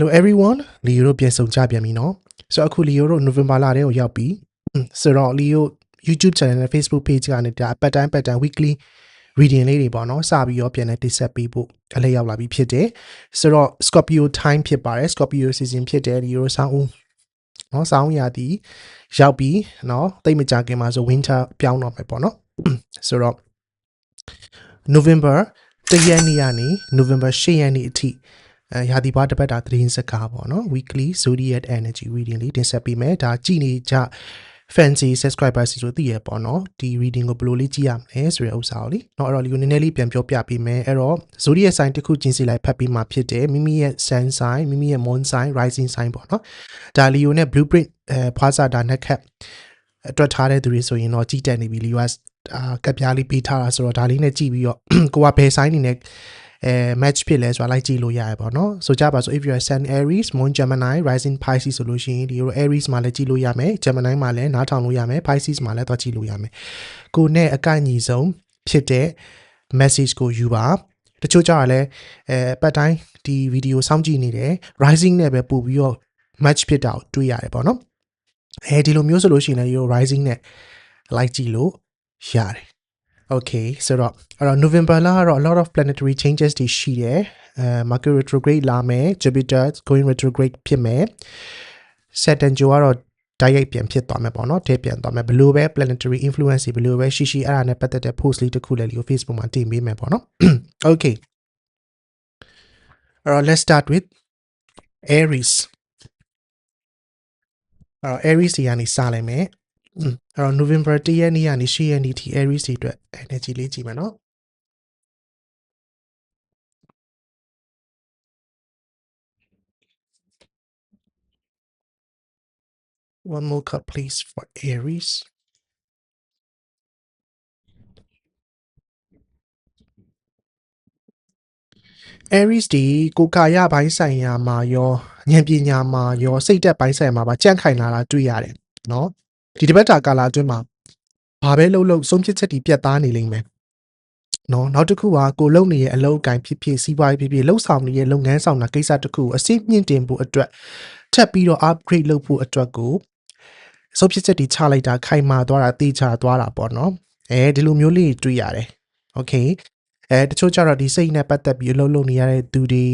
Hello everyone လီယိုတို့ပြန်ဆောင်ကြပြန်ပြီနော်ဆိုတော့အခုလီယိုတို့ November လထဲကိုရောက်ပြီဆိုတော့လီယို YouTube channel နဲ့ Facebook page ကနေဒါပတ်တိုင်းပတ်တိုင်း weekly reading လေးတွေပေါ့နော်စပြီးတော့ပြန်လဲတိဆက်ပေးဖို့အလဲရောက်လာပြီဖြစ်တယ်ဆိုတော့ Scorpio time ဖြစ်ပါတယ် Scorpio season ဖြစ်တယ်လီယိုဆောင်းဦးနော်ဆောင်းရာသီရောက်ပြီနော်တိတ်မကြခင်မှာဆို winter ပြောင်းတော့မယ်ပေါ့နော်ဆိုတော့ November တရက်နေ့ကနေ November 10ရက်နေ့အထိ အဲရာသီပွားတစ်ပတ်တာသတင်းစကားပေါ့နော် weekly zodiac energy reading လေးတင်ဆက်ပေးမယ်ဒါကြည့်နေကြ fancy subscribers ဆိုသိရပေါ့နော်ဒီ reading ကိုဘယ်လိုလေးကြည့်ရမလဲဆိုတဲ့ဥစ္စာကိုလीเนาะအဲ့တော့ဒီကိုနည်းနည်းလေးပြန်ပြောပြပေးမယ်အဲ့တော့ zodiac sign တစ်ခုချင်းစီလိုက်ဖတ်ပြီးမှဖြစ်တယ်မိမိရဲ့ sun sign မိမိရဲ့ moon sign rising sign ပေါ့နော်ဒါလီယိုနဲ့ blueprint အဲဖွာစာဒါနဲ့ခက်အတွက်ထားတဲ့သူတွေဆိုရင်တော့ကြည့်တက်နေပြီလီယိုကအာကပ်ပြားလေးပေးထားတာဆိုတော့ဒါလေးနဲ့ကြည့်ပြီးတော့ကိုကဘယ် sign နေနဲ့ အဲ match ဖြစ်လဲဆိုတာလိုက်ကြည့်လို့ရတယ်ပေါ့နော်ဆိုကြပါဆို if you are sun aries moon gemini rising pisces ဆိုလို့ရှိရင်ဒီ aries မှာလည်းကြည့်လို့ရမယ် gemini မှာလည်းနားထောင်လို့ရမယ် pisces မှာလည်းတော့ကြည့်လို့ရမယ်ကိုနဲ့အကန့်ညီဆုံးဖြစ်တဲ့ message ကိုယူပါတချို့ကြရလဲအဲပတ်တိုင်းဒီဗီဒီယိုစောင့်ကြည့်နေတယ် rising နဲ့ပဲပို့ပြီးတော့ match ဖြစ်တာကိုတွေ့ရတယ်ပေါ့နော်အဲဒီလိုမျိုးဆိုလို့ရှိရင်လည်း you rising နဲ့ like ကြည့်လို့ရတယ် Okay ဆိုတော့အဲ့တော့ November လကတော့ a lot of planetary changes တွေရှိတယ်အဲ Mercury retrograde လာမယ် Jupiter going retrograde ဖြစ်မယ် Saturn ကြိုကတော့တိုက်ရိုက်ပြန်ဖြစ်သွားမယ်ပေါ့နော်ထဲပြန်သွားမယ်ဘယ်လိုပဲ planetary influence တွေဘယ်လိုပဲရှိရှိအဲ့ဒါနဲ့ပတ်သက်တဲ့ post လေးတစ်ခုလည်းလီကို Facebook မှာတင်ပေးမယ်ပေါ့နော် Okay အဲ့တော့ let's start with Aries အဲ့တော့ Aries တွေကနေစလိုက်မယ် အဲ့တော့ November 1ရက်နေ့ကနေ10ရက်နေ့ထိ Aries တွေအတွက် energy လေးကြည့်မယ်နော်။ One more card please for Aries. Aries ဒီကိုကာယပိုင်းဆိုင်ရာမှာရောဉာဏ်ပညာမှာရောစိတ်သက်ပိုင်းဆိုင်ရာမှာပါကြန့်ခိုင်လာတာတွေ့ရတယ်နော်။ ဒီတစ်ပတ်တာကာလာအတွင်းမှာဘာပဲလှုပ်လှုပ်ဆုံးဖြတ်ချက်တွေပြတ်သားနေလိမ့်မယ်နော်နောက်တစ်ခုကကိုလုံနေရဲ့အလုပ်အကင်ဖြစ်ဖြစ်စီးပွားရေးဖြစ်ဖြစ်လှုပ်ဆောင်နေတဲ့လုပ်ငန်းဆောင်တာကိစ္စတစ်ခုကိုအစိမ့်မြင့်တင်ဖို့အတွက်ထပ်ပြီးတော့ upgrade လုပ်ဖို့အတွက်ကိုဆုံးဖြတ်ချက်တွေချလိုက်တာခိုင်မာသွားတာတေချာသွားတာပေါ့နော်အဲဒီလိုမျိုးလေးတွေ့ရတယ် okay အဲတချို့ကျတော့ဒီစိတ်နဲ့ပတ်သက်ပြီးအလုပ်လုပ်နေရတဲ့သူတွေ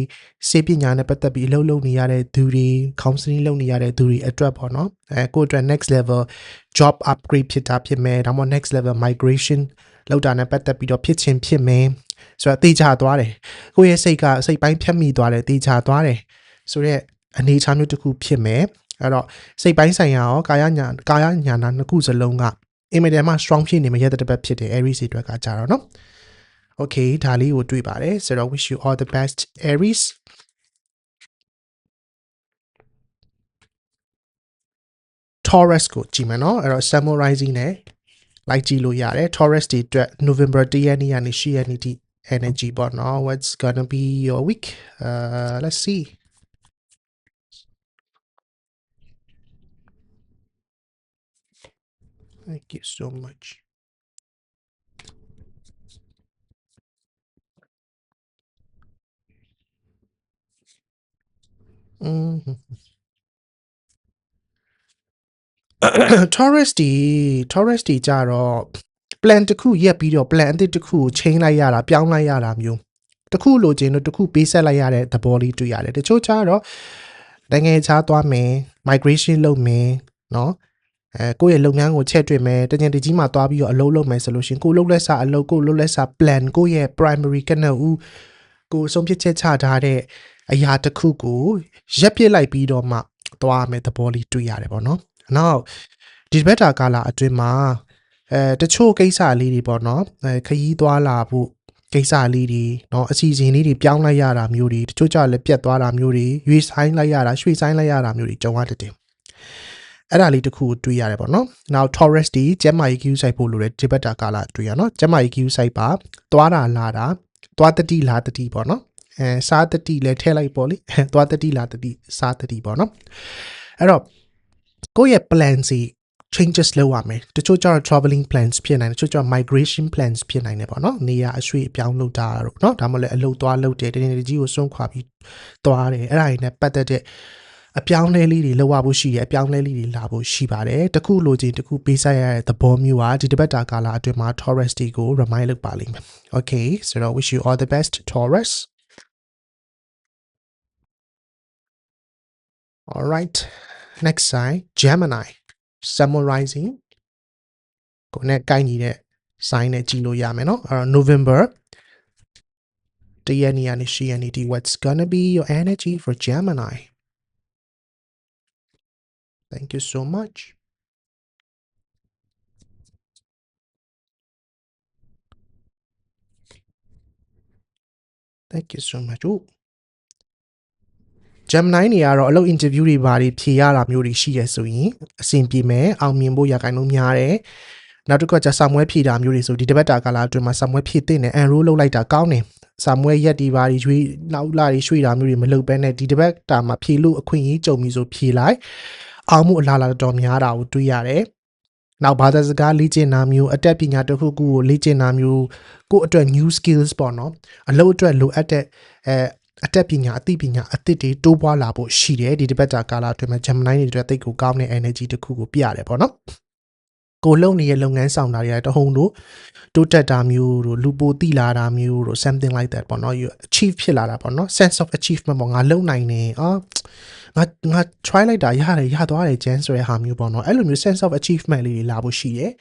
စေပညာနဲ့ပတ်သက်ပြီးအလုပ်လုပ်နေရတဲ့သူတွေ counseling လုပ်နေရတဲ့သူတွေအတွက်ပေါ့နော်အဲကိုယ့်အတွက် next level job upgrade ဖြစ်တာဖြစ်မယ်ဒါမှမဟုတ် next level migration လောက်တာနဲ့ပတ်သက်ပြီးတော့ဖြစ်ချင်းဖြစ်မယ်ဆိုတော့တေချာသွားတယ်ကိုယ့်ရဲ့စိတ်ကစိတ်ပိုင်းဖြတ်မိသွားတယ်တေချာသွားတယ်ဆိုတော့အနေအထားမျိုးတစ်ခုဖြစ်မယ်အဲ့တော့စိတ်ပိုင်းဆိုင်ရာရောကာယညာကာယညာနာနှစ်ခုစလုံးကအင်မတန်မှ strong ဖြစ်နေမှရတဲ့တစ်ပတ်ဖြစ်တယ် Aries တွေအတွက်ကကြတော့နော် Okay ဒါလေးကိုတွေ့ပါတယ်ဆိုတော့ wish you all the best Aries Taurus ကိုကြည့်မယ်နော်အဲ့တော့ summarizing နဲ့ like ကြည့်လို့ရတယ် Taurus တွေအတွက် November 1ရက်နေ့ကနေ10ရက်နေ့ထိ energy ပေါ့နော် what's gonna be your week uh let's see Thank you so much. Taurus ဒီ Taurus ဒီကြတော့ plan တစ်ခုရက်ပြီးတော့ plan အသစ်တစ်ခုကို change လိုက်ရတာပြောင်းလိုက်ရတာမျိုးတစ်ခုလိုချင်တော့တစ်ခုပေးဆက်လိုက်ရတဲ့သဘောလေးတွေ့ရတယ်တချို့ကြတော့နိုင်ငံခြားသွားမယ် migration လုပ်မယ်เนาะအဲကိုယ့်ရဲ့လုပ်ငန်းကိုချက်တွေ့မယ်တကြင်တကြီးမှသွားပြီးတော့အလုပ်လုပ်မယ်ဆိုလို့ရှင်ကိုလုပ်လက်စာအလုပ်ကိုလုပ်လက်စာ plan ကိုယ့်ရဲ့ primary ကနဦးကိုဆုံးဖြတ်ချက်ချထားတဲ့ အရာတစ်ခုကိုရက်ပြစ်လိုက်ပြီးတော့မှသွားမယ်သဘောလေးတွေ့ရတယ်ပေါ့နော်။နောက်ဒီဘက်တာကာလာအတွင်းမှာအဲတချို့ကိစ္စလေးတွေပေါ့နော်အဲခရီးသွားလာဖို့ကိစ္စလေးတွေเนาะအစီအစဉ်လေးတွေပြောင်းလိုက်ရတာမျိုးတွေတချို့ကြလည်းပြတ်သွားတာမျိုးတွေရွေးဆိုင်လိုက်ရတာရွှေ့ဆိုင်လိုက်ရတာမျိုးတွေကြုံရတဲ့တင်အဲ့ဒါလေးတစ်ခုကိုတွေ့ရတယ်ပေါ့နော်။ Now Taurus ဒီကျမ်းမာရေး queue site ဖို့လိုတဲ့ဒီဘက်တာကာလာတွေ့ရနော်။ကျမ်းမာရေး queue site ပါသွားတာလာတာသွားတတိလာတတိပေါ့နော်။ အဲစားတတိလည်းထည့်လိုက်ပေါ့လေသွားတတိလာတတိစားတတိပေါ့နော်အဲ့တော့ကိုယ့်ရဲ့ plan စီ changes လုပ်ရမယ်တချို့ကျတော့ traveling plans ဖြစ်နိုင်တယ်တချို့ကျတော့ migration plans ဖြစ်နိုင်တယ်ပေါ့နော်နေရာအရွှေ့အပြောင်းလုပ်တာတို့နော်ဒါမှမဟုတ်လည်းအလုပ်သွားလုပ်တယ်တနေ့တကြီးကိုစွန့်ခွာပြီးသွားတယ်အဲ့ဒါတွေနဲ့ပတ်သက်တဲ့အပြောင်းလဲလေးတွေလောက်ရဖို့ရှိတယ်အပြောင်းလဲလေးတွေလာဖို့ရှိပါတယ်တခုလိုချင်တခုပေးဆက်ရတဲ့သဘောမျိုးဟာဒီတစ်ပတ်တာကာလအတွင်းမှာ Taurus တွေကို remind လုပ်ပါလိမ့်မယ် Okay so I wish you all the best Taurus all right next sign Gemini summarizing ကိုနဲ့ကိုင်းညီတဲ့ sign နဲ့ကြည့်လို့ရမယ်เนาะအဲ့တော့ November တရက်နေ့ကနေရှိရနေ့ဒီ what's gonna be your energy for Gemini Thank you so much. Thank you so much. Oh. Gemini နေရတော့အလုပ် interview တွေဘာတွေဖြေရတာမျိုးတွေရှိရဆိုရင်အဆင်ပြေမယ်အောင်မြင်ဖို့ရခိုင်လို့များတယ်နောက်တစ်ခါကျဆာမွဲဖြေတာမျိုးတွေဆိုဒီတပတ်တာကာလအတွင်းမှာဆာမွဲဖြေတဲ့နဲ့ enroll လုပ်လိုက်တာကောင်းတယ်ဆာမွဲရက်ဒီဘာတွေရွေးနောက်လာတွေရွှေ့တာမျိုးတွေမလုပ်ဘဲနဲ့ဒီတပတ်တာမှာဖြေလို့အခွင့်အရေးကြုံပြီဆိုဖြေလိုက်အောင်မှုအလားလာတော်များတာကိုတွေ့ရတယ်။နောက်ဘာသာစကားလေ့ကျင့်တာမျိုးအတတ်ပညာတစ်ခုခုကိုလေ့ကျင့်တာမျိုးကိုယ့်အတွက် new skills ပေါ့နော်အလုပ်အတွက်လိုအပ်တဲ့အဲ အတတ်ပညာအသိပညာအသစ်တွေတိုးပွားလာဖို့ရှိတယ်ဒီတစ်ပတ်တာကာလအတွင်းမှာ Gemini တွေအတွက်တိတ်ကိုကောင်းတဲ့ energy တစ်ခုကိုပြရတယ်ပေါ့နော်။ကိုလုံနေတဲ့လုပ်ငန်းဆောင်တာတွေကတဟုန်တို့တိုးတက်တာမျိုးတို့လူပိုတိလာတာမျိုးတို့ something like that ပေါ့နော် you achieve ဖြစ်လာတာပေါ့နော် sense of achievement ပေါ့ငါလုံနိုင်နေအော်ငါငါ try လိုက်တာရတယ်ရသွားတယ် chance ဆိုတဲ့ဟာမျိုးပေါ့နော်အဲ့လိုမျိုး sense of achievement လေးတွေလာဖို့ရှိတယ်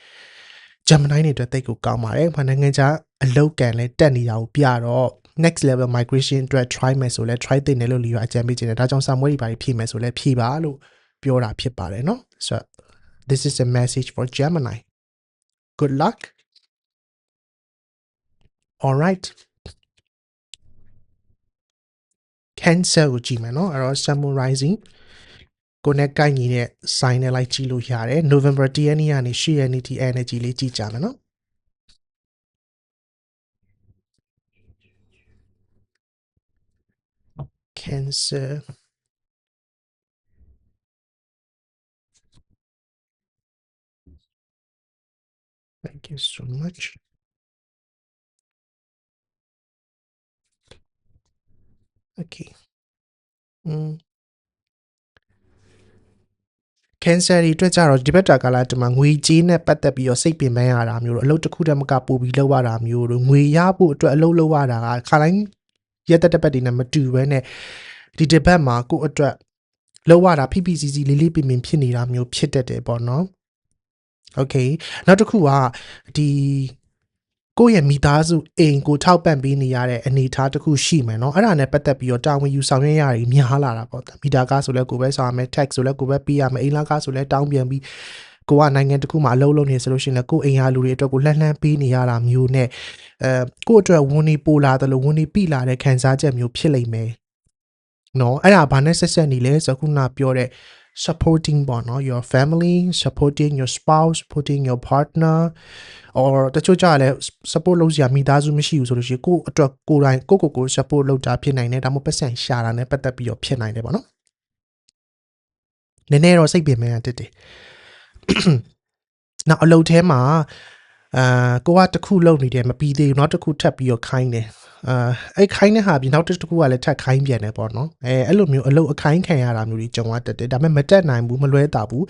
Gemini တွေအတွက်တိတ်ကိုကောင်းပါတယ်ဘာနိုင်ငံခြားအလောက်ကန်လဲတက်နေတာကိုပြတော့ next level migration အတွက် try မယ်ဆိုလဲ try တင်တယ်လို့လီရွာအကြံပေးခြင်းတယ်ဒါကြောင့်စာမွေးတွေပါဖြည့်မယ်ဆိုလဲဖြည့်ပါလို့ပြောတာဖြစ်ပါတယ်เนาะ so this is a message for Gemini good luck all right cancer ကိုကြည့်မယ်เนาะအဲ့တော့ summarizing ကိုနဲ့ကိုက်ညီတဲ့ sign နဲ့လိုက်ကြည့်လို့ရတယ် November 10ရက်နေ့ကနေ10ရက်နေ့ဒီ energy လေးကြည့်ကြမယ်เนาะ cancer thank you so much okay mm cancer တွေအတွက်ကြတော့ဒီဘက်တာကာလတမှာငွေကြေးနဲ့ပတ်သက်ပြီးတော့စိတ်ပင်ပန်းရတာမျိုးတို့အလုပ်တစ်ခုတည်းမကပို့ပြီးလောက်ရတာမျိုးတို့ငွေရဖို့အတွက်အလုပ်လုပ်ရတာကခါတိုင်း ရက်တက်တက်ပတ်တွေနဲ့မတူဘဲနဲ့ဒီတစ်ပတ်မှာကိုယ့်အတွက်လောက်ရတာဖိဖိစီစီလေးလေးပင်ပင်ဖြစ်နေတာမျိုးဖြစ်တတ်တယ်ပေါ့နော် okay နောက်တစ်ခုကဒီကိုယ့်ရဲ့မိသားစုအိမ်ကိုထောက်ပံ့ပေးနေရတဲ့အနေအထားတစ်ခုရှိမယ်เนาะအဲ့ဒါနဲ့ပတ်သက်ပြီးတော့တာဝန်ယူဆောင်ရွက်ရတာများလာတာပေါ့မိသားကားဆိုလဲကိုပဲဆောင်ရမယ် tax ဆိုလဲကိုပဲပေးရမယ်အိမ်လာကားဆိုလဲတောင်းပြန်ပြီး ကိုကနိုင်ငံတစ်ခုမှာအလုပ်လုပ်နေဆိုလို့ရှိရင်လည်းကိုအိမ်ဟာလူတွေအတွက်ကိုလှမ်းလှမ်းပေးနေရတာမျိုးနဲ့အဲကိုအတွက်ဝန်နေပိုလာတယ်လို့ဝန်နေပြလာတဲ့ခံစားချက်မျိုးဖြစ်လိမ့်မယ်နော်အဲ့ဒါဘာနဲ့ဆက်ဆက်နေလဲဆိုခုနပြောတဲ့ supporting ပေါ့နော် your family supporting your spouse supporting your partner or တချို့ကြလည်း support လုပ်စရာမိသားစုမရှိဘူးဆိုလို့ရှိရင်ကိုယ့်အတွက်ကိုယ်တိုင်ကိုယ့်ကိုယ်ကို support လုပ်တာဖြစ်နိုင်တယ်ဒါမှမဟုတ်ပတ်စံရှာတာနဲ့ပတ်သက်ပြီးတော့ဖြစ်နိုင်တယ်ပေါ့နော်နည်းနည်းတော့စိတ်ပင်ပန်းရတက်တယ် နောက်အလုပ်ထဲမှာအာကိုကတစ်ခုလုပ်နေတယ်မပြီးသေးဘူးနောက်တစ်ခုထပ်ပြီးတော့ခိုင်းတယ်အာအဲ့ခိုင်းတဲ့ဟာပြီးနောက်တစ်ခုကလည်းထပ်ခိုင်းပြန်တယ်ပေါ့နော်အဲအဲ့လိုမျိုးအလုပ်အခိုင်းခံရတာမျိုးတွေကြုံရတတ်တယ်ဒါပေမဲ့မတက်နိုင်ဘူးမလွဲတာဘူး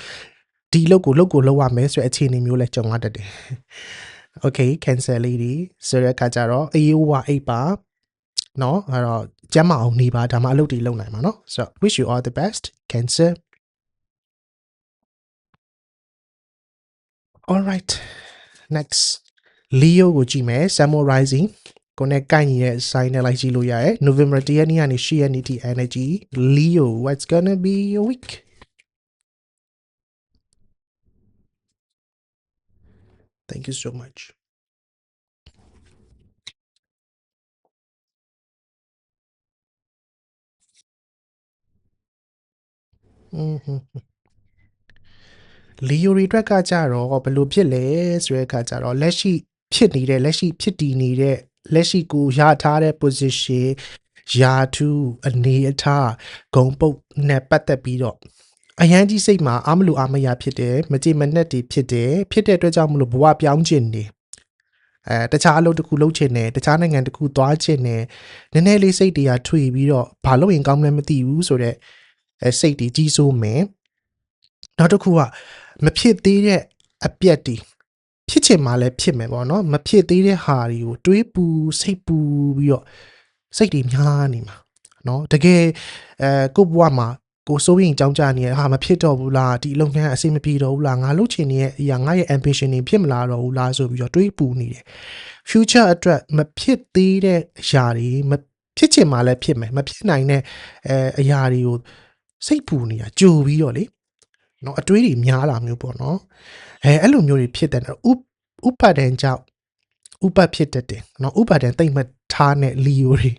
ဒီလုပ်ကိုလုပ်ကိုလုပ်ရမယ်ဆိုတဲ့အခြေအနေမျိုးလည်းကြုံရတတ်တယ် okay cancel lady ဆိုတဲ့အခါကျတော့အေးဝါအိပ်ပါเนาะအဲ့တော့ကျမ်းမအောင်နေပါဒါမှအလုပ်တွေလုပ်နိုင်မှာเนาะ so wish you all the best cancer all right next leo ကိုကြည့်မယ် samurai rising ကိုနဲ့ကိုက်ညီတဲ့ sign နဲ့လိုက်ကြည့်လို့ရတယ် November 10ရက်နေ့ကနေ10ရက်နေ့ထိ energy Leo what's gonna be your week Thank you so much Mhm. လီယိုရီအတွက်ကကြတော့ဘယ်လိုဖြစ်လဲဆိုတဲ့အခါကျတော့လက်ရှိဖြစ်နေတဲ့လက်ရှိဖြစ်တည်နေတဲ့လက်ရှိကိုရထားတဲ့ position ယာထူအနေအထားဂုံပုတ်နဲ့ပတ်သက်ပြီးတော့အရန်ကြီးစိတ်မှာအာမလို့အာမရဖြစ်တယ်မကြည်မနှက်တွေဖြစ်တယ်ဖြစ်တဲ့အတွက်ကြောင့်မလို့ဘဝပြောင်းခြင်းနေအဲတခြားအလုပ်တစ်ခုလုပ်ချင်တယ်တခြားနိုင်ငံတစ်ခုသွားချင်တယ်နည်းနည်းလေးစိတ်တွေကထွေပြီးတော့ဘာလို့ရင်ကောင်းမှန်းမသိဘူးဆိုတော့အဲစိတ်တွေကြီးစိုးမယ်နောက်တစ်ခုက မဖြစ်သေးတဲ့အပြက်တွေဖြစ်ချင်မှလည်းဖြစ်မယ်ပေါ့နော်မဖြစ်သေးတဲ့ဟာတွေကိုတွေးပူစိတ်ပူပြီးတော့စိတ်တွေများနေမှာနော်တကယ်အဲကိုယ့်ဘဝမှာကိုစိုးရင်ကြောင်းကြနေရဟာမဖြစ်တော့ဘူးလားဒီလုပ်ငန်းအဆင်မပြေတော့ဘူးလားငါလုပ်ချင်နေတဲ့အရာငါရဲ့ ambition တွေဖြစ်မလာတော့ဘူးလားဆိုပြီးတော့တွေးပူနေတယ် future အတွက်မဖြစ်သေးတဲ့အရာတွေမဖြစ်ချင်မှလည်းဖြစ်မယ်မဖြစ်နိုင်တဲ့အဲအရာတွေကိုစိတ်ပူနေတာကြိုပြီးတော့လေ နော်အတွေးတွေများလာမျိုးပေါ့နော်အဲအဲ့လိုမျိုးတွေဖြစ်တဲ့ဥဥပဒံကြောင့်ဥပဖြစ်တတ်တယ်နော်ဥပဒံတိတ်မထားတဲ့လီယိုတွေ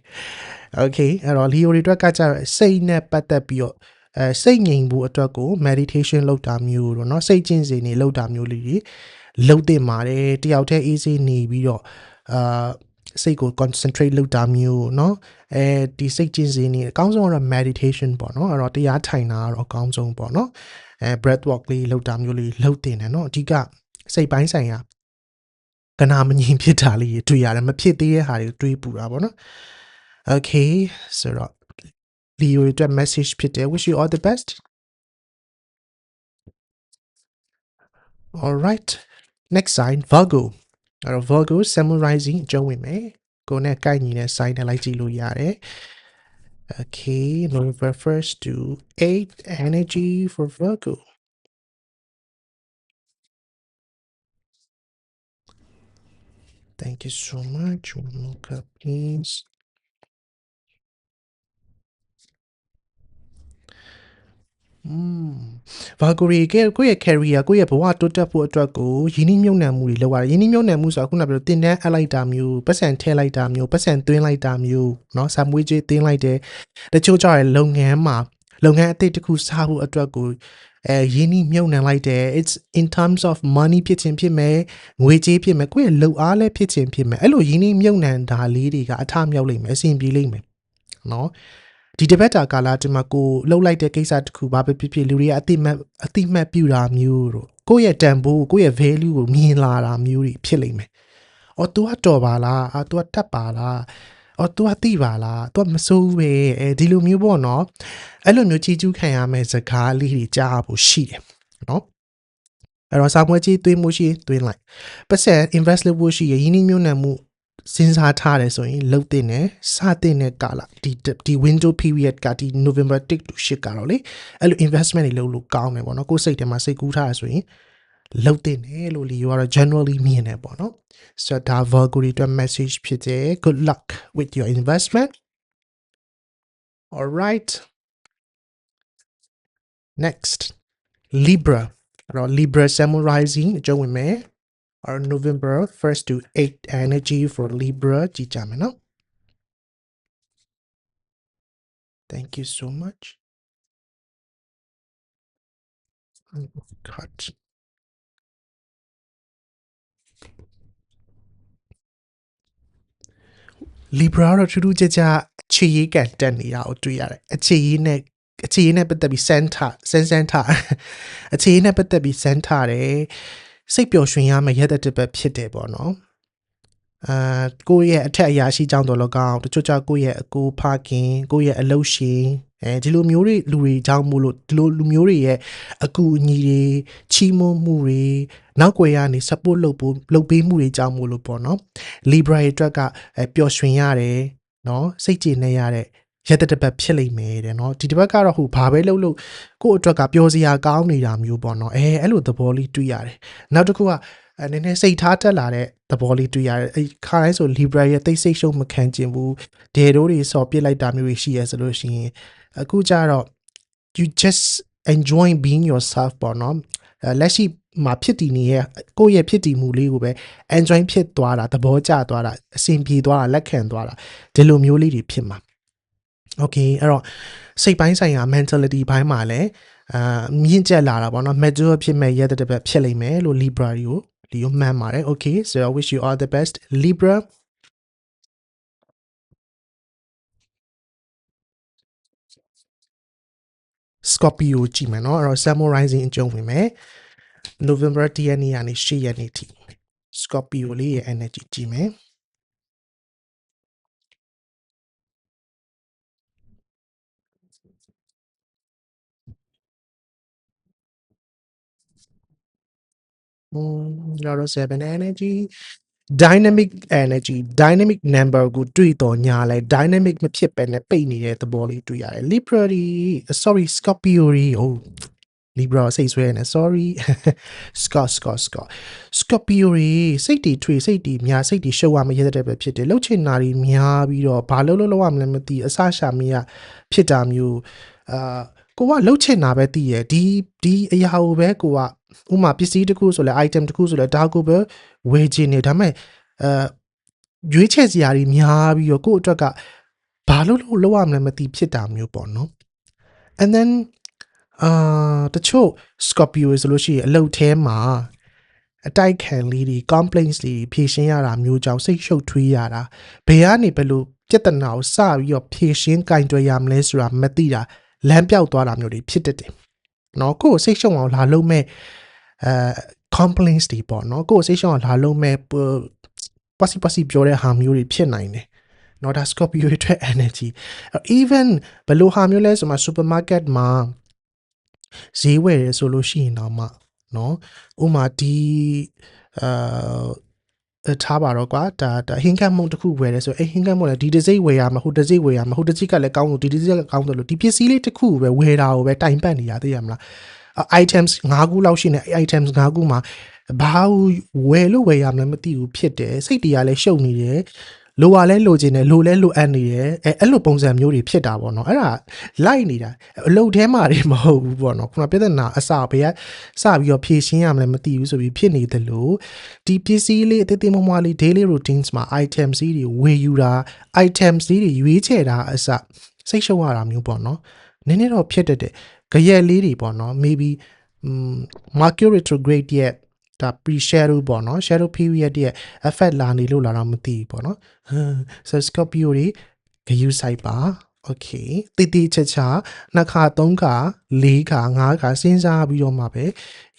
okay အဲ့တော့လီယိုတွေအတွက်ကကြတော့စိတ်နဲ့ပတ်သက်ပြီးတော့အဲစိတ်ငြိမ်ဖို့အတွက်ကို meditation လုပ်တာမျိုးတော့เนาะစိတ်ကျင့်စဉ်တွေလုပ်တာမျိုးလေးတွေလုပ်တင်ပါတယ်တယောက်တည်း easy နေပြီးတော့အာစိတ်ကို concentrate လုပ်တာမျိုးเนาะအဲဒီစိတ်ကျင့်စဉ်တွေအကောင်းဆုံးကတော့ meditation ပေါ့เนาะအဲ့တော့တရားထိုင်တာကတော့အကောင်းဆုံးပေါ့เนาะ အဲ breath walk လေးလှုပ်တာမျိုးလေးလှုပ်တင်တယ်နော်အဓိကစိတ်ပိုင်းဆိုင်ရာကနာမငြိမ်ဖြစ်တာလေးတွေ့ရတယ်မဖြစ်သေးတဲ့ဟာတွေတွေးပူတာပေါ့နော် okay ဆိုတော့ Leo အတွက် message ဖြစ်တယ် wish you all the best all right next sign virgo အဲ့တော့ virgo sun rising အကျုံးဝင်မယ်ကိုနဲ့ကိုက်ညီတဲ့ sign နဲ့လိုက်ကြည့်လို့ရတယ် okay November 1st to 8 energy for Virgo Thank you so much. One more cup, please. อืมဘာကိုရီကဲကိုယ့်ရဲ့ career ကိုယ့်ရဲ့ဘဝတိုးတက်ဖို့အတွက်ကိုယင်းနှိမ့်မြုံနှံမှုတွေလုပ်ရတယ်ယင်းနှိမ့်မြုံနှံမှုဆိုတာခုနကပြောတင်တန်းအပ်လိုက်တာမျိုးပတ်စံထဲလိုက်တာမျိုးပတ်စံသွင်းလိုက်တာမျိုးเนาะဆာမွေးကြေးသွင်းလိုက်တယ်တချို့ကြတဲ့လုပ်ငန်းမှာလုပ်ငန်းအသစ်တစ်ခုစဖို့အတွက်ကိုအဲယင်းနှိမ့်မြုံနှံလိုက်တယ် it's in terms of money ဖြစ်ခြင်းဖြစ်မယ်ငွေကြေးဖြစ်မယ်ကိုယ့်ရဲ့လုပ်အားလည်းဖြစ်ခြင်းဖြစ်မယ်အဲ့လိုယင်းနှိမ့်မြုံနှံတာလေးတွေကအထမြောက်လိမ့်မယ်အဆင်ပြေလိမ့်မယ်เนาะ ဒီတပတ်တာကာလတည်းမှာကိုလှုပ်လိုက်တဲ့ကိစ္စတစ်ခုဘာပဲဖြစ်ဖြစ်လူတွေကအတိမတ်အတိမတ်ပြူတာမျိုးတို့ကိုယ့်ရဲ့တန်ဖိုးကိုယ့်ရဲ့ value ကိုမြင်လာတာမျိုးတွေဖြစ်လိမ့်မယ်။အော် तू ကတော်ပါလား။အာ तू ကတက်ပါလား။အော် तू ကတိပါလား။ तू ကမစိုးဘူးပဲ။အဲဒီလိုမျိုးပေါ့နော်။အဲ့လိုမျိုးကြီးကျူးခံရမယ့်စကားလေးတွေကြားဖို့ရှိတယ်နော်။အဲ့တော့စာမွေးကြီးသွင်းမှုရှိရင်သွင်းလိုက်။ပတ်စံ invest လုပ်ဖို့ရှိရင်ရင်းနှီးမြှုပ်နှံမှု စဉ်းစားထားတယ်ဆိုရင်လှုပ်တင်တယ်စတင်တဲ့ကာလဒီဒီ window period ကဒီ November 1 to 8ကတော့လေအဲ့လို investment တွေလုပ်လို့ကောင်းတယ်ပေါ့နော်ကိုယ်စိတ်ထဲမှာစိတ်ကူးထားရဆိုရင်လှုပ်တင်တယ်လို့လီရောကတော့ generally မြင်တယ်ပေါ့နော်ဆိုတော့ဒါ Virgo တွေအတွက် message ဖြစ်တယ် good luck with your investment all right next Libra အဲ့တော့ Libra summarizing အကျုံးဝင်မယ် or November 1st to 8 energy for Libra ကြည့်ကြမယ်နော် Thank you so much cut Libra တော့ထူးထူးခြားခြားအခြေရေးကန်တက်နေတာကိုတွေ့ရတယ်အခြေရေးနဲ့အခြေရေးနဲ့ပတ်သက်ပြီး center စန်းစန်းထားအခြေရေးနဲ့ပတ်သက်ပြီး center တယ် စိတ်ပျော်ရွှင်ရမယ့်ရတဲ့တစ်ပတ်ဖြစ်တယ်ပေါ့နော်အာကိုယ့်ရဲ့အထက်အရာရှိကြောင်းတော်လကောင်းတချို့ကြောင့်ကိုယ့်ရဲ့အကိုဖခင်ကိုယ့်ရဲ့အလုပ်ရှင်အဲဒီလိုမျိုးတွေလူတွေကြောင်းမို့လို့ဒီလိုလူမျိုးတွေရဲ့အကူအညီတွေချီးမွမ်းမှုတွေနောက်ွယ်ရနေ support လုပ်ဖို့လုပ်ပေးမှုတွေကြောင်းမို့လို့ပေါ့နော် Libra ရဲ့အတွက်ကပျော်ရွှင်ရတယ်နော်စိတ်ကြည်နေရတဲ့ ရက်တဲ့တစ်ပတ်ဖြစ်လိမ့်မယ်တဲ့เนาะဒီတစ်ပတ်ကတော့ဟိုဘာပဲလုပ်လို့ကိုယ့်အတွက်ကပျော်စရာကောင်းနေတာမျိုးပေါ့เนาะအဲအဲ့လိုသဘောလေးတွေ့ရတယ်နောက်တစ်ခုကအဲနည်းနည်းစိတ်ထားတက်လာတဲ့သဘောလေးတွေ့ရတယ်အဲခါတိုင်းဆို Libra ရဲ့တိတ်ဆိတ်ရှုံမခံကျင်ဘူးဒဲတို့တွေစော်ပစ်လိုက်တာမျိုးတွေရှိရဆိုလို့ရှိရင်အခုကျတော့ you just enjoy being yourself ပေါ့နော်လက်ရှိမှာဖြစ်တည်နေတဲ့ကိုယ့်ရဲ့ဖြစ်တည်မှုလေးကိုပဲ enjoy ဖြစ်သွားတာသဘောကျသွားတာအဆင်ပြေသွားတာလက်ခံသွားတာဒီလိုမျိုးလေးတွေဖြစ်မှာ okay အဲ့တော့စိတ်ပိုင်းဆိုင်ရာ mentality ဘိုင်းမှာလည်းအာမြင့်ကျက်လာတာပေါ့နော် mature ဖြစ်မဲ့ရတဲ့တစ်ပတ်ဖြစ်လိမ့်မယ်လို့ Libra ကိုလီယိုမှန်းပါတယ် okay so I wish you all the best Libra Scorpio ကြည့်မယ်เนาะအဲ့တော့ Samurai Rising အကျုံးဝင်မယ် November 10ရက်နေ့ကနေ10ရက်နေ့ထိ Scorpio လေးရဲ့ energy ကြည့်မယ် Mm, lot of seven energy dynamic energy dynamic number ကိုတွေ့တော့ညာလဲ dynamic မဖြစ်ပဲနဲ့ပိတ်နေတဲ့သဘောလေးတွေ့ရတယ် libra တွေ sorry scorpio တွေ oh Libra စိတ်ဆွဲနေ sorry scott scott scott scorpio တွေစိတ်တွေထွေစိတ်တွေများစိတ်တွေရှုပ်ရမရတဲ့ပဲဖြစ်တယ်လှုပ်ချင်တာတွေများပြီးတော့ဘာလို့လို့လောက်ရမလဲမသိအဆရှာမရဖြစ်တာမျိုးအာကိုကလှုပ်ချင်တာပဲသိရဒီဒီအရာကိုပဲကိုကဥမာပစ္စည်းတစ်ခုဆိုလဲ item တစ်ခုဆိုလဲဒါကိုပဲဝယ်ချင်နေဒါပေမဲ့အဲရွေးချယ်စရာတွေများပြီးတော့ကို့အတွက်ကဘာလို့လို့လောက်ရမလဲမသိဖြစ်တာမျိုးပေါ့နော် and then အာတချို့ Scorpio ဆိုလို့ရှိရင်အလုတ်ထဲမှာအတိုက်ခံလေးတွေ complaints တွေဖြေရှင်းရတာမျိုးကြောင့်စိတ်ရှုပ်ထွေးရတာဘယ်ကနေဘယ်လိုပြဿနာကိုစပြီးတော့ဖြေရှင်းကင်တွယ်ရမလဲဆိုတာမသိတာလမ်းပြောက်သွားတာမျိုးတွေဖြစ်တတ်တယ်။နော်ကိုယ်ကိုစိတ်ရှုံအောင်လာလုံးမဲ့အဲ complaints တွေပေါ့နော်ကိုယ်ကိုစိတ်ရှုံအောင်လာလုံးမဲ့ပတ်စီပတ်စီပြောတဲ့ဟာမျိုးတွေဖြစ်နိုင်တယ်။နော်ဒါ Scorpio ရဲ့ energy even ဘယ်လိုဟာမျိုးလဲဆိုမှ supermarket မှာ ဈေးဝယ်ရဲဆိုလို့ရှိရင်တော့မှနော်ဥမာဒီအာထားပါတော့ကွာဒါဒါဟင်းကတ်မုံတစ်ခုဝယ်ရဲဆိုအဲ့ဟင်းကတ်မုံလည်းဒီတစ်စိတ်ဝယ်ရမှာဟိုတစ်စိတ်ဝယ်ရမှာဟိုတစ်စိတ်ကလည်းကောင်းလို့ဒီတစ်စိတ်ကကောင်းတယ်လို့ဒီပစ္စည်းလေးတစ်ခုပဲဝယ်တာကိုပဲတိုင်ပတ်နေရသေးရမလား items 5ခုလောက်ရှိနေ items 5ခုမှာဘာဝယ်လို့ဝယ်ရမလဲမသိဘူးဖြစ်တယ်စိတ်တရားလည်းရှုပ်နေတယ် လိုရလဲလိုချင်တယ်လိုလဲလိုအပ်နေတယ်အဲအဲ့လိုပုံစံမျိုးတွေဖြစ်တာပေါ့နော်အဲ့ဒါလိုက်နေတာအလုတ်ထဲမှာတွေမဟုတ်ဘူးပေါ့နော်ခုနပြဿနာအစဘေးကစပြီးတော့ဖြည့်ရှင်းရမလဲမသိဘူးဆိုပြီးဖြစ်နေတယ်လို့ဒီပစ္စည်းလေးအသေးသေးမွားမွားလေး daily routines မှာ items တွေဝယ်ယူတာ items တွေရွေးချယ်တာအစစိတ်ရှုပ်ရတာမျိုးပေါ့နော်နည်းနည်းတော့ဖြစ်တတ်တယ်ကြရက်လေးတွေပေါ့နော် maybe um, Mercury retrograde ရဲ့ ဒါ pre shadow ပေါ့နော် shadow period ရဲ့ effect လာနေလို့လာတော့မသိဘူးပေါ့နော် so scorpio တွေဂယုဆိုင်ပါ okay တိတိချာချာနှစ်ခါသုံးခါလေးခါငါးခါစဉ်းစားပြီးတော့မှပဲ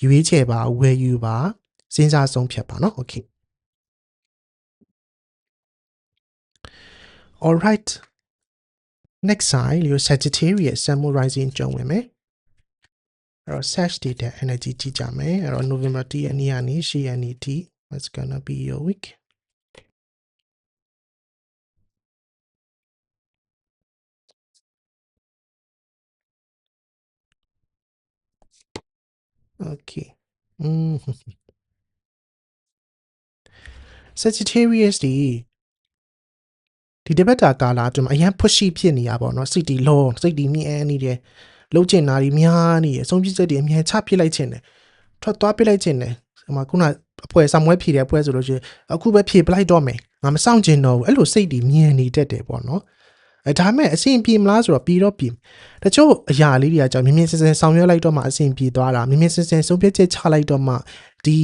ရွေးချယ်ပါဝယ်ယူပါစဉ်းစားဆုံးဖြတ်ပါနော် okay all right next sign လို့ sagittarius sun rising ကြုံဝင်မယ် အဲ့တော့ Sag တွေတဲ့ energy ကြည့်ကြမယ်အဲ့တော့ November 10ရက်နေ့ကနေ10ရက်နေ့ထိ what's gonna be your week okay อืม Sagittarius ဒီဒီတပတ်တာကာလအတွင်းမှာအရင် pushy ဖြစ်နေရပါတော့စိတ်တီလောစိတ်တီမြဲနေတယ် လှုပ်ချင်တာတွေများနေတယ်အဆုံးဖြတ်ချက်တွေအများချပြစ်လိုက်ချင်တယ်ထွက်သွားပြစ်လိုက်ချင်တယ်ဟိုမှာခုနအပွဲဆံမွဲဖြေတဲ့အပွဲဆိုလို့ရှိရင်အခုပဲဖြေပလိုက်တော့မယ်ငါမဆောင်ချင်တော့ဘူးအဲ့လိုစိတ်တွေမြင်နေတတ်တယ်ပေါ့နော်အဲဒါမဲ့အဆင်ပြေမလားဆိုတော့ပြီးတော့ပြီတချို့အရာလေးတွေကကြောင့်မြင်မြင်စင်စင်ဆောင်ရွက်လိုက်တော့မှအဆင်ပြေသွားတာမြင်မြင်စင်စင်ဆုံးဖြတ်ချက်ချလိုက်တော့မှဒီ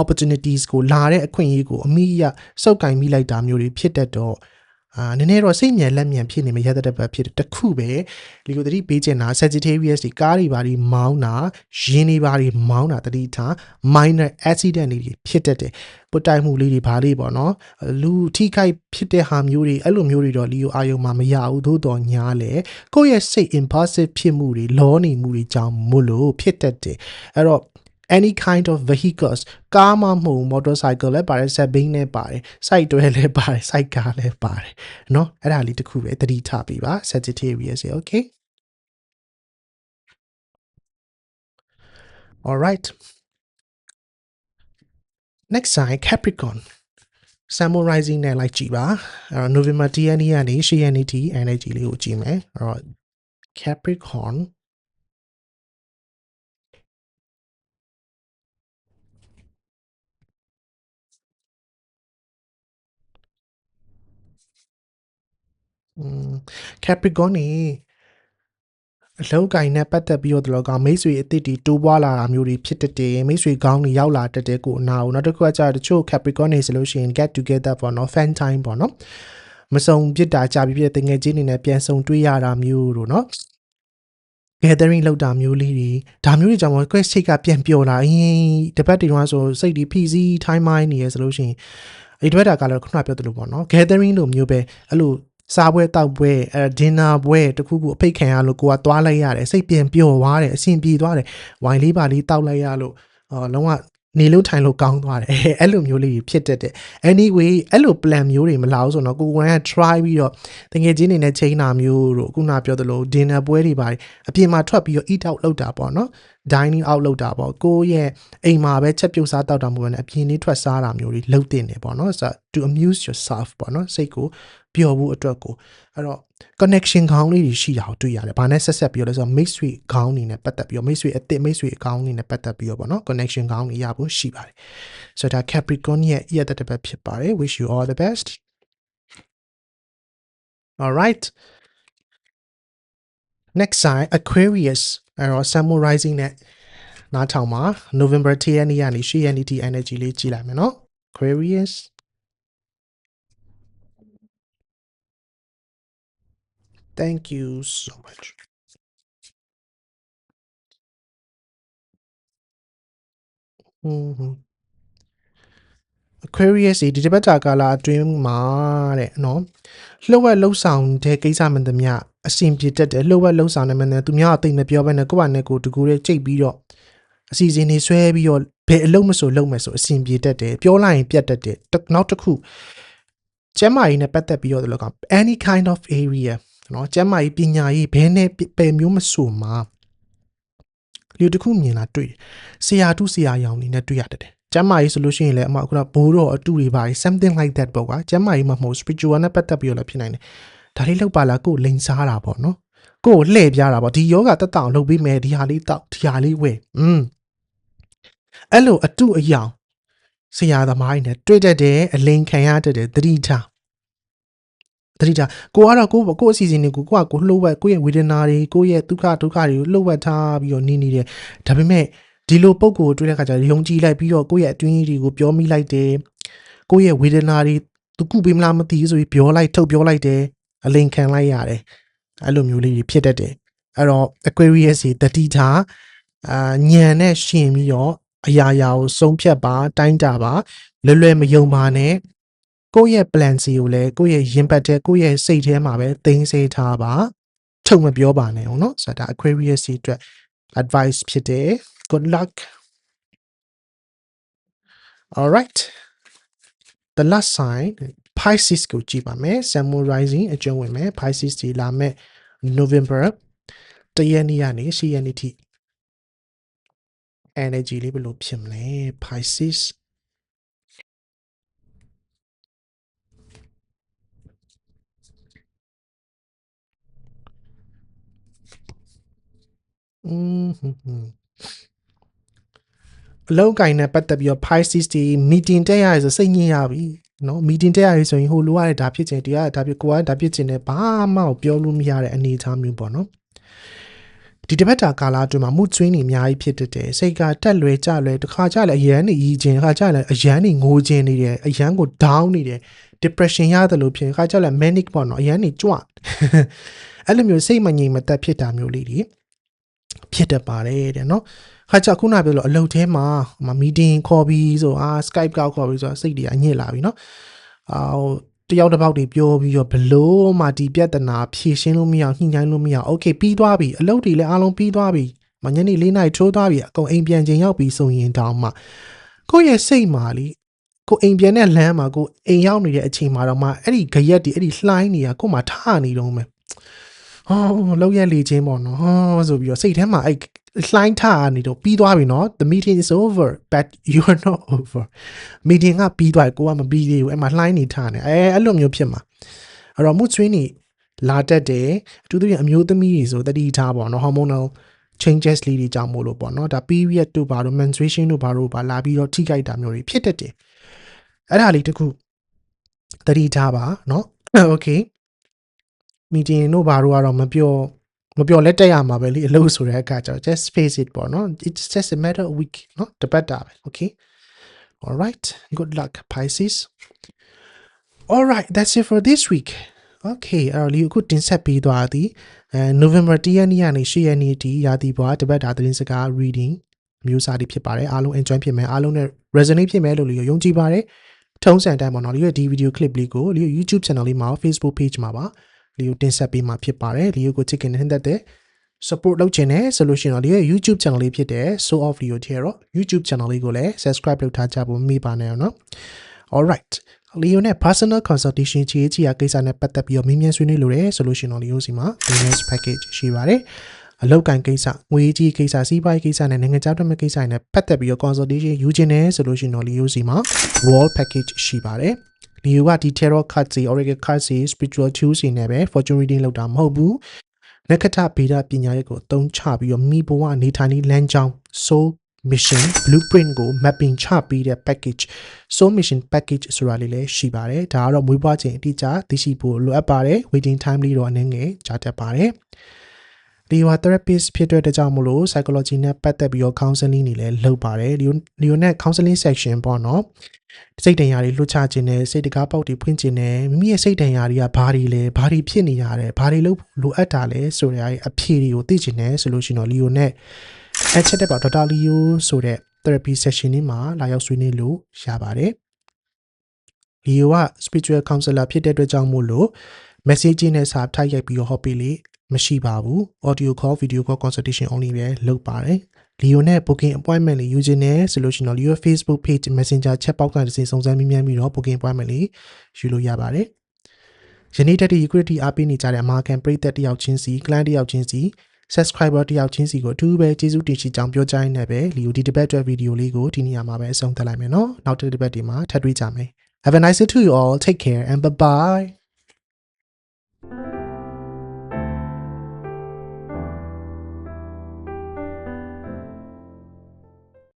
opportunities ကိုလာတဲ့အခွင့်အရေးကိုအမိရစုပ်ကင်မိလိုက်တာမျိုးတွေဖြစ်တတ်တော့ အာနည်းနည်းတော့စိတ်မြန်လက်မြန်ဖြစ်နေမရတဲ့ဘက်ဖြစ်တယ်တခုပဲလီကိုတတိပေးချင်တာ Sagittarius ဒီကားတွေဘာတွေမောင်းတာရင်းတွေဘာတွေမောင်းတာတတိထား minor accident တွေဖြစ်တတ်တယ်ပုတ်တိုက်မှုလေးတွေဘာလေးပေါ့နော်လူထိခိုက်ဖြစ်တဲ့ဟာမျိုးတွေအဲ့လိုမျိုးတွေတော့လီကိုအာယုံမှာမရဘူးသို့တော်ညားလေကိုယ့်ရဲ့စိတ် impulsive ဖြစ်မှုတွေလောနေမှုတွေကြောင့်မို့လို့ဖြစ်တတ်တယ်အဲ့တော့ any kind of vehicles ကားမှမဟုတ် motorcycle လည်းပါတယ် set being လည်းပါတယ် site တွဲလည်းပါတယ် site car လည်းပါတယ်เนาะအဲ့ဒါလေးတစ်ခုပဲသတိထားပေးပါ Sagittarius okay all right next sign Capricorn Sun rising နဲ့လိုက်ကြည့်ပါအဲ့တော့ November 10ရက်နေ့ကနေ10ရက်နေ့ထိ energy လေးကိုကြည့်မယ်အဲ့တော့ Capricorn Capricorn နေအလောက်ကင်နဲ့ပတ်သက်ပြီးတော့တော့ကမိတ်ဆွေအစ်စ်တီတိုးပွားလာတာမျိုးတွေဖြစ်တတ်တယ်မိတ်ဆွေကောင်းတွေရောက်လာတတ်တဲ့ကိုအနာကိုနောက်တစ်ခုကကြာတချို့ Capricorn နေဆိုလို့ရှိရင် get together ပေါ့နော် fan time ပေါ့နော်မစုံပြစ်တာကြာပြီးပြည့်တငယ်ချင်းနေနဲ့ပြန်ဆုံတွေ့ရတာမျိုးတို့နော် gathering လောက်တာမျိုးလေးတွေဒါမျိုးတွေကြောင့်မို့ quest စိတ်ကပြန်ပျော်လာအင်းတပတ်တွေတော့ဆိုစိတ်ဒီ PC time mind နေရဆိုလို့ရှိရင်အဲ့ဒီဘက်တာကလည်းခုနပြောသလိုပေါ့နော် gathering လိုမျိုးပဲအဲ့လို စားပွဲတောက်ပွဲအဲ dinner ပွဲတခုခုအဖိတ်ခံရလို့ကိုကသွားလိုက်ရတယ်စိတ်ပြန်ပျော်သွားတယ်အဆင်ပြေသွားတယ်ဝိုင်လေးပါလေးတောက်လိုက်ရလို့အော်လုံးဝနေလို့ထိုင်လို့ကောင်းသွားတယ်အဲအဲ့လိုမျိုးလေးဖြစ်တတ်တယ် anyway အဲ့လို plan မျိုးတွေမလာဘူးဆိုတော့ကိုကိုက try ပြီးတော့တကယ်ချင်းနေနဲ့ချိန်တာမျိုးတို့ခုနပြောသလို dinner ပွဲတွေပါတယ်အပြင်မှာထွက်ပြီးတော့ eat out လုပ်တာပေါ့နော် dining out လုပ်တာပေါ့ကိုယ့်ရဲ့အိမ်မှာပဲချက်ပြုတ်စားတောက်တာမဟုတ်ဘဲနဲ့အပြင်လေးထွက်စားတာမျိုးတွေလုပ်တင်နေပေါ့နော်ဆိုတော့ to amuse yourself ပေါ့နော်စိတ်ကိုပျော်ဖို့အတွက်ကိုအဲ့တော့ connection ခေါင်းလေးတွေရှိတာကိုတွေ့ရတယ်။ဘာနဲ့ဆက်ဆက်ပြီးတော့လဲဆိုတော့ mix ဆွေခေါင်းအနေနဲ့ပတ်သက်ပြီးတော့ mix ဆွေအစ်စ် mix ဆွေခေါင်းအနေနဲ့ပတ်သက်ပြီးတော့ပေါ့နော် connection ခေါင်းတွေရဖို့ရှိပါတယ်။ဆိုတော့ဒါ Capricorn ရဲ့ရတဲ့တစ်ပတ်ဖြစ်ပါတယ်။ wish you all the best. All right. Next sign Aquarius အဲ့တော့ Sun Moon Rising နဲ့နားထောင်မှာ November 10ရက်နေ့ကနေ10ရက်နေ့ထိ energy လေးကြည့်လိုက်မယ်နော် Aquarius Thank you so much. Mhm. Aquarius ဒီဒီဘက်တာကာလာအတွင်းမှာတဲ့နော်လှုပ်ဝက်လှုပ်ဆောင်တဲ့ကိစ္စမှန်သမျှ အဆင်ပြေတတ်တယ်လှုပ်ဝက်လှုပ်ဆောင်နေမှန်းတယ်သူများအသိမပြောဘဲနဲ့ကိုယ့်ဘာနဲ့ကိုယ်တကူလေးကြိတ်ပြီးတော့အစီအစဉ်တွေဆွဲပြီးတော့ဘယ်အလုပ်မဆိုလုပ်မယ်ဆိုအဆင်ပြေတတ်တယ်ပြောလိုက်ရင်ပြတ်တတ်တယ်တစ်နောက်တစ်ခုကျမ်းမာရေးနဲ့ပတ်သက်ပြီးတော့လည်းကော any kind of area နော်ကျမ်းမာရေးပညာရေးဘယ်နဲ့ပယ်မျိုးမဆိုမှာလူတစ်ခုမြင်လာတွေ့တယ်ဆရာတုဆရာရောင်နေနဲ့တွေ့ရတတ်တယ်ကျမ်းမာရေးဆိုလို့ရှိရင်လည်းအမခုနဘိုးတော်အတူတွေပါ something like that ပေါ့ကွာကျမ်းမာရေးမှာမဟုတ် spiritual နဲ့ပတ်သက်ပြီးတော့လည်းဖြစ်နိုင်တယ် ဒါလေးလောက်ပါလားကိုယ်လိန်စားတာပေါ့နော်ကိုယ်လှည့်ပြားတာပေါ့ဒီယောဂတက်တောင်လုပ်ပြီးမယ်ဒီဟာလေးတောက်ဒီဟာလေးဝယ်อืมအဲ့လိုအတူအယောင်ဆရာသမားတွေနဲ့တွေ့တတ်တယ်အလိန်ခံရတတ်တယ်သတိထားသတိထားကိုကတော့ကိုကိုအစီအစဉ်တွေကိုကိုကကိုလှုပ်ဝက်ကိုရဲ့ဝေဒနာတွေကိုရဲ့ဒုက္ခဒုက္ခတွေကိုလှုပ်ဝက်ထားပြီးတော့နေနေတယ်ဒါပေမဲ့ဒီလိုပုံကိုတွေ့တဲ့ခါကျယုံကြည်လိုက်ပြီးတော့ကိုယ့်ရဲ့အတွင်းကြီးတွေကိုပြောမိလိုက်တယ်ကိုယ့်ရဲ့ဝေဒနာတွေသူကုပေးမလားမသိဘူးဆိုပြီးပြောလိုက်ထုတ်ပြောလိုက်တယ် အလိန်ခံလိုက်ရတယ်အဲ့လိုမျိုးလေးတွေဖြစ်တတ်တယ်အဲ့တော့ Aquarius တွေတတိထားအာညံနဲ့ရှင်ပြီးတော့အရာရာကိုဆုံးဖြတ်ပါတိုင်းတာပါလွယ်လွယ်မယုံပါနဲ့ကိုယ့်ရဲ့ plan စီကိုလည်းကိုယ့်ရဲ့ရင်ပတ်တဲ့ကိုယ့်ရဲ့စိတ်ထဲမှာပဲသိမ်းစေထားပါထုတ်မပြောပါနဲ့ဟုတ်နော်ဆိုတော့ဒါ Aquarius တွေအတွက် advice ဖြစ်တယ် good luck all right the last sign Pisces ကိုကြည့်ပါမယ် Sun Moon Rising အကျုံးဝင်မယ် Pisces ဒီလာမဲ့ November တရက်နေ့ကနေ10ရက်နေ့ထိ energy လေးဘယ်လိုဖြစ်မလဲ Pisces อืมဟွန်းဟွန်းအလောက်ကင်နဲ့ပတ်သက်ပြီးတော့ Pisces ဒီ meeting တက်ရရဆိုစိတ်ညစ်ရပြီ နော်မီတင်တက်ရရေးဆိုရင်ဟိုလိုရတဲ့ဒါဖြစ်ချင်ဒီရတဲ့ဒါဖြစ်ကိုကဒါဖြစ်ချင်တယ်ဘာမှပြောလို့မရတဲ့အနေအထားမျိုးပေါ့နော်ဒီတပတ်တာကာလအတွင်းမှာမှုကျွင်းနေအများကြီးဖြစ်တတ်တယ်စိတ်ကတက်လွယ်ကြလွယ်တစ်ခါကြလည်းအရန်နေရည်ချင်းခါကြလည်းအရန်နေငိုချင်းနေတယ်အရန်ကို down နေတယ် depression ရတယ်လို့ဖြစ်ခါကြလည်း manic ပေါ့နော်အရန်နေကြွအဲ့လိုမျိုးစိတ်မငြိမ်မသက်ဖြစ်တာမျိုးလေးတွေဖြစ်တတ်ပါတယ်တဲ့နော်ခါကြခုနပြောလို့အလုပ်ထဲမှာမမီတင်ခေါ်ပြီးဆိုအာ Skype ကောက်ခေါ်ပြီးဆိုစိတ်တွေအညစ်လာပြီနော်အာဟိုတယောက်တစ်ပေါက်တွေပြောပြီးတော့ဘလို့မှဒီပြဿနာဖြေရှင်းလို့မရညှိနှိုင်းလို့မရโอเคပြီးသွားပြီအလုပ်တွေလည်းအားလုံးပြီးသွားပြီမညနေ၄နာရီထိုးသွားပြီအကုန်အိမ်ပြန်ချိန်ရောက်ပြီဆိုရင်တောင်မှကိုယ့်ရဲ့စိတ်မှာလीကိုအိမ်ပြန်တဲ့လမ်းမှာကိုအိမ်ရောက်နေတဲ့အချိန်မှာတော့မှအဲ့ဒီဂရက်တွေအဲ့ဒီလှိုင်းတွေကကို့မှာထနေတော့မယ်ဟောလောက်ရက်လေချင်းပေါ့နော်ဟောဆိုပြီးတော့စိတ်ထဲမှာအဲ့ လှိုင်းထနေတော့ပြီးသွားပြီနော် the meeting is over but you are not over meeting ကပြီးသွားကိုကမပြီးသေးဘူးအဲ့မှာလှိုင်းနေထနေအဲအဲ့လိုမျိုးဖြစ်မှာအဲ့တော့ mood swing နေလာတတ်တယ်အထူးသဖြင့်အမျိုးသမီးတွေဆိုတတိထားပေါ့နော် hormonal changes လေးတွေကြောင့်မို့လို့ပေါ့နော်ဒါ period တို့ဘာလို့ menstruation တို့ဘာလို့ပါလာပြီးတော့ထိခိုက်တာမျိုးတွေဖြစ်တတ်တယ်အဲ့ဒါလေးတခုတတိထားပါနော် okay meeting တို့ဘာတို့ကတော့မပြော မပြောလက်တက်ရမှာပဲလေအလုပ်ဆိုတဲ့အခါကျတော့ just face it ပေါ့နော် it's just a matter of week နော်တပတ်တာပဲ okay all right good luck pisces all right that's it for this week Okay အဲ့တော့လီယိုအခုတင်ဆက်ပေးသွားသည်အဲ November 10ရက်နေ့ကနေ10ရက်နေ့ထိရာသီပွားတပတ်တာသတင်းစကား reading မျိုးစားတွေဖြစ်ပါတယ်အားလုံး enjoy ဖြစ်မယ်အားလုံးနဲ့ resonate ဖြစ်မယ်လို့လီယိုယုံကြည်ပါတယ်ထုံးစံအတိုင်းပေါ့နော်လီယိုရဲ့ဒီ video clip လေးကိုလီယို YouTube channel လေးမှာ Facebook page မှာပါ လီယိုတင်ဆက်ပေးမှာဖြစ်ပါတယ်လီယိုကိုချစ်ခင်တဲ့တဲ့ support လုပ်ချင်တယ်ဆိုလို့ရှိရင်တော့ဒီရဲ့ YouTube channel လေးဖြစ်တဲ့ So Off Video ထဲတော့ YouTube channel လေးကိုလည်း subscribe လုပ်ထားကြဖို့မိပါနဲ့အောင်နော် alright လီယိုနဲ့ personal consultation ချီချီရကိစ္စနဲ့ပတ်သက်ပြီးတော့မင်းမြန်ဆွေးနွေးလို့ရတယ်ဆိုလို့ရှိရင်တော့လီယိုစီမှာ business package ရှိပါတယ်အလောက်ကန်ကိစ္စငွေကြီးကိစ္စစီးပွားရေးကိစ္စနဲ့နိုင်ငံခြားတွက်မဲ့ကိစ္စတွေနဲ့ပတ်သက်ပြီးတော့ consultation ယူခြင်းနဲ့ဆိုလို့ရှိရင်တော့လီယိုစီမှာ wall package ရှိပါတယ် လီယိုကဒီ tarot cards တွေ oracle cards တွေ spiritual tools တွေနဲ့ပဲ fortune reading လုပ်တာမဟုတ်ဘူးနက္ခတဗေဒပညာရပ်ကိုအသုံးချပြီးတော့မိဘဝနေထိုင်နေလမ်းကြောင်း soul mission blueprint ကို mapping ချပြီးတဲ့ package soul mission package ဆိုတာလေးလည်းရှိပါတယ်ဒါကတော့မွေးဖွားချိန်အတိအကျသိရှိဖို့လိုအပ်ပါတယ် waiting time လေးတော့အနည်းငယ်ကြာတတ်ပါတယ် လီယို therapist ဖြစ်တဲ့အတွက်ကြောင့်မလို့ psychology နဲ့ပတ်သက်ပြီးတော့ counseling တွေလည်းလုပ်ပါတယ်လီယိုလီယိုနဲ့ counseling section ပေါ့နော်စိတ်တန်ရာတွေလွှတ်ချခြင်းနဲ့စိတ်တကားပေါက်တွေဖွင့်ခြင်းနဲ့မိမိရဲ့စိတ်တန်ရာတွေကဘာတွေလဲဘာတွေဖြစ်နေရတယ်ဘာတွေလို့လိုအပ်တာလဲဆိုတဲ့အဖြေတွေကိုသိချင်တယ်ဆိုလို့ရှိရင်တော့လီယိုနဲ့အချက်တဲ့ပါဒေါက်တာလီယိုဆိုတဲ့ therapy session นี้မှာလာရောက်ဆွေးနွေးလို့ရပါတယ်လီယိုက spiritual counselor ဖြစ်တဲ့အတွက်ကြောင့်မို့လို့ message နဲ့စာထိုက်ရိုက်ပြီးတော့ဟောပေးလေ မရှိပါဘူး audio call video call consultation only ပဲလုပ်ပါတယ်လီယိုနဲ့ booking appointment လေးယူခြင်းနဲ့ဆိုလို့ရှိရင်တော့လီယို Facebook page messenger chat box ကနေစုံစမ်းမြင်မြန်ပြီးတော့ booking appointment လေးယူလို့ရပါတယ်ယနေ့တက်တဲ့ equity အားပေးနေကြတဲ့အမာခံပရိသတ်တယောက်ချင်းစီ client တယောက်ချင်းစီ subscriber တယောက်ချင်းစီကိုအထူးပဲကျေးဇူးတင်ရှိကြောင်းပြောကြားရင်းနဲ့ပဲလီယိုဒီတပတ်အတွက်ဗီဒီယိုလေးကိုဒီနေရာမှာပဲအဆုံးသတ်လိုက်မယ်နော်နောက်တစ်ပတ်ဒီမှာထပ်တွေ့ကြမယ် Have a nice day to you all take care and bye bye